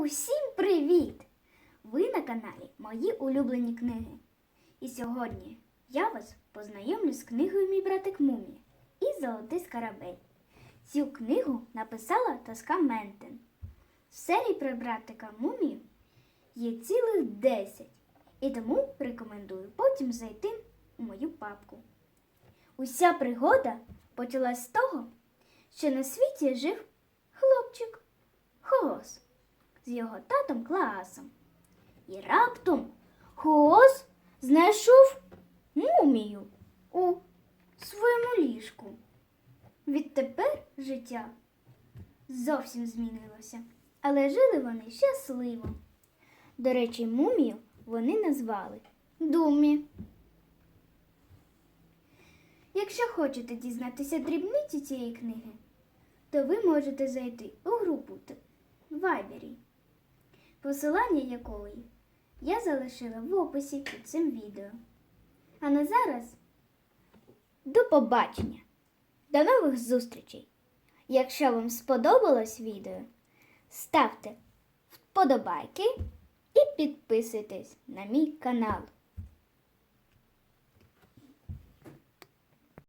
Усім привіт! Ви на каналі Мої улюблені книги. І сьогодні я вас познайомлю з книгою Мій братик Мумі і Золотий скарабей. Цю книгу написала Тоска Ментен. В серії про братика Мумію є цілих 10, і тому рекомендую потім зайти у мою папку. Уся пригода почалась з того, що на світі жив хлопчик з його татом Клаасом. І раптом Хоос знайшов мумію у своєму ліжку. Відтепер життя зовсім змінилося, але жили вони щасливо. До речі, мумію вони назвали Думі. Якщо хочете дізнатися дрібниці цієї книги, то ви можете зайти у групу в Вайбері, посилання якої я залишила в описі під цим відео. А на зараз до побачення! До нових зустрічей! Якщо вам сподобалось відео, ставте вподобайки і підписуйтесь на мій канал.